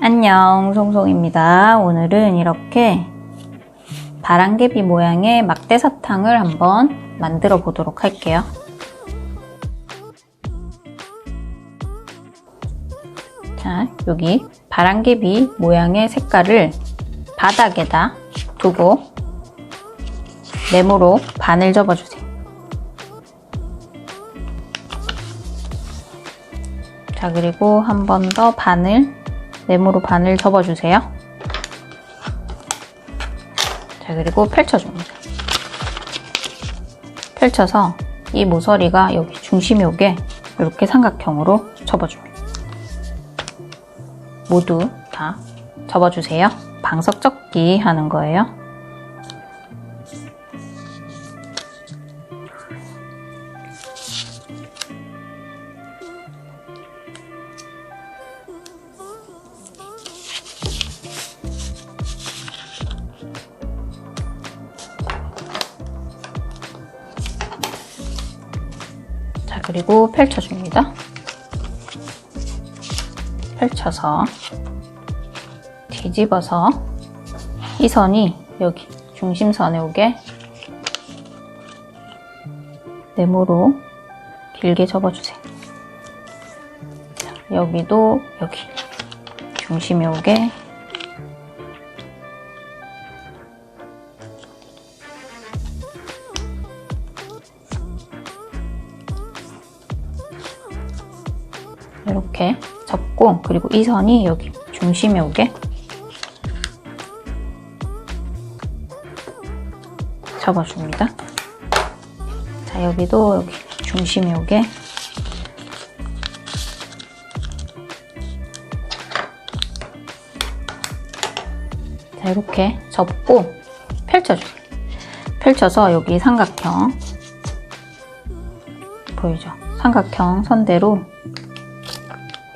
안녕, 송송입니다. 오늘은 이렇게 바람개비 모양의 막대사탕을 한번 만들어 보도록 할게요. 자, 여기 바람개비 모양의 색깔을 바닥에다 두고 네모로 반을 접어주세요. 자, 그리고 한 번 더 반을, 네모로 반을 접어주세요. 자, 그리고 펼쳐줍니다. 펼쳐서 이 모서리가 여기 중심이 오게 이렇게 삼각형으로 접어줍니다. 모두 다 접어주세요. 방석 접기 하는 거예요. 그리고 펼쳐줍니다. 펼쳐서 뒤집어서 이 선이 여기 중심선에 오게 네모로 길게 접어주세요. 자, 여기도 여기 중심에 오게 이렇게 접고 그리고 이 선이 여기 중심에 오게 접어줍니다. 자 여기도 여기 중심에 오게 자 이렇게 접고 펼쳐줘요. 펼쳐서 여기 삼각형 보이죠? 삼각형 선대로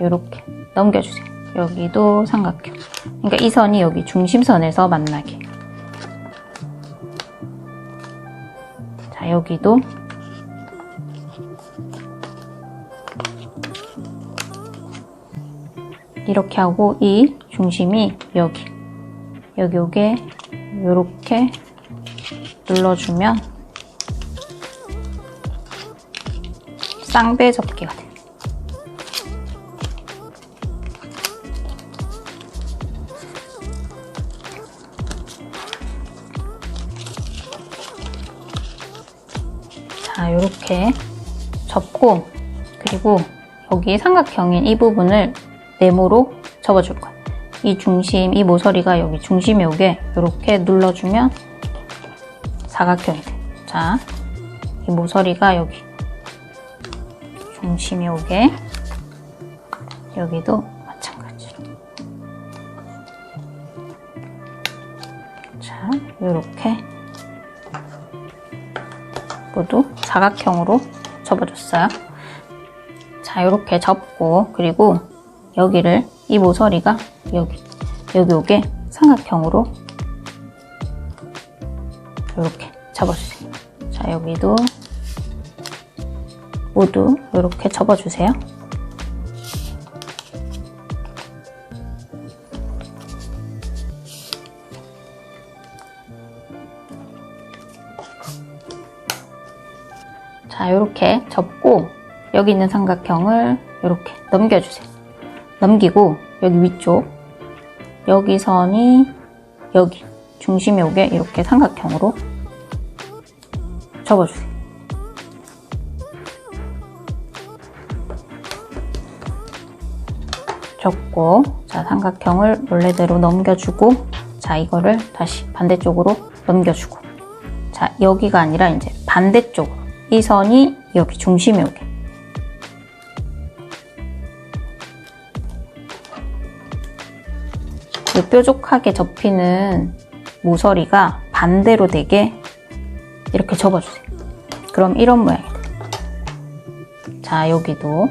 이렇게 넘겨주세요. 여기도 삼각형. 그러니까 이 선이 여기 중심선에서 만나게. 자, 여기도 이렇게 하고 이 중심이 여기 여기 요게 이렇게 눌러주면 쌍배 접기가 돼요. 이렇게 접고 그리고 여기 삼각형인 이 부분을 네모로 접어줄 거예요. 이 중심, 이 모서리가 여기 중심에 오게 이렇게 눌러주면 사각형이 돼요. 자, 이 모서리가 여기 중심에 오게 여기도 마찬가지로 자, 이렇게 모두 사각형으로 접어줬어요. 자, 이렇게 접고 그리고 여기를 이 모서리가 여기 여기 오게 삼각형으로 이렇게 접어주세요. 자, 여기도 모두 이렇게 접어주세요. 자, 이렇게 접고 여기 있는 삼각형을 이렇게 넘겨주세요. 넘기고 여기 위쪽 여기 선이 여기 중심에 오게 이렇게 삼각형으로 접어주세요. 접고 자 삼각형을 원래대로 넘겨주고 자 이거를 다시 반대쪽으로 넘겨주고 자 여기가 아니라 이제 반대쪽으로 이 선이 여기 중심에 오게 이 뾰족하게 접히는 모서리가 반대로 되게 이렇게 접어주세요. 그럼 이런 모양이 돼요. 자, 여기도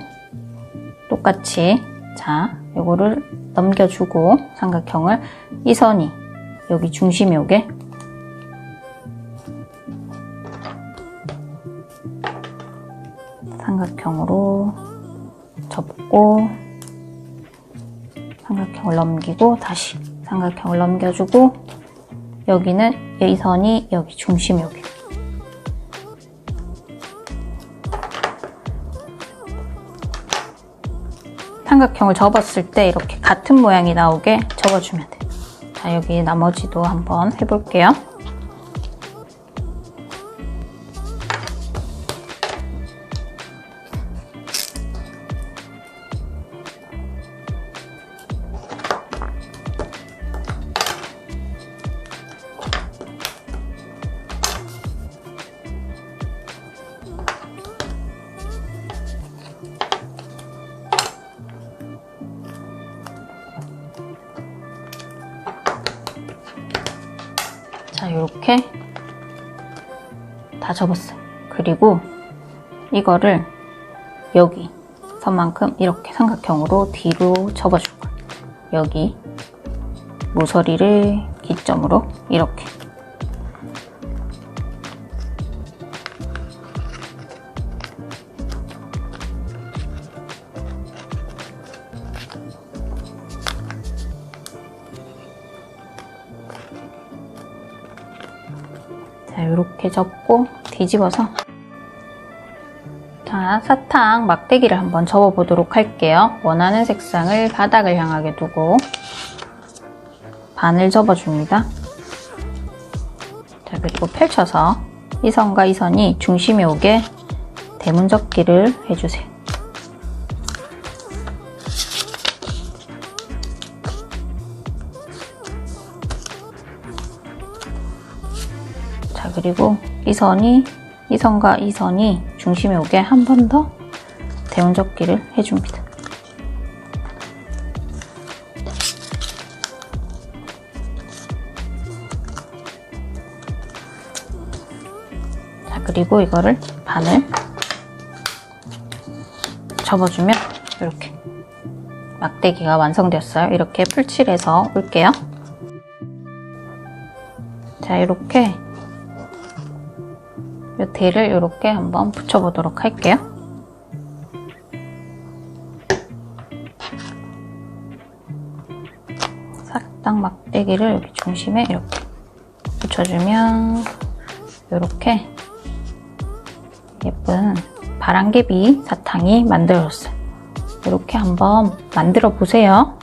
똑같이 자, 요거를 넘겨주고 삼각형을 이 선이 여기 중심에 오게 삼각형으로 접고 삼각형을 넘기고 다시 삼각형을 넘겨주고 여기는 이 선이 여기 중심 여기 삼각형을 접었을 때 이렇게 같은 모양이 나오게 접어주면 돼요. 자, 여기 나머지도 한번 해볼게요. 이렇게 다 접었어요. 그리고 이거를 여기 선만큼 이렇게 삼각형으로 뒤로 접어줄 거예요. 여기 모서리를 기점으로 이렇게 자, 이렇게 접고 뒤집어서 자, 사탕 막대기를 한번 접어보도록 할게요. 원하는 색상을 바닥을 향하게 두고 반을 접어줍니다. 자, 그리고 펼쳐서 이 선과 이 선이 중심에 오게 대문 접기를 해주세요. 자, 그리고 이 선이, 이 선과 이 선이 중심에 오게 한 번 더 대운 접기를 해줍니다. 자, 그리고 이거를 반을 접어주면 이렇게 막대기가 완성되었어요. 이렇게 풀칠해서 올게요. 자, 이렇게 이 대를 이렇게 한번 붙여보도록 할게요. 사각 막대기를 여기 중심에 이렇게 붙여주면 이렇게 예쁜 바람개비 사탕이 만들어졌어요. 이렇게 한번 만들어 보세요.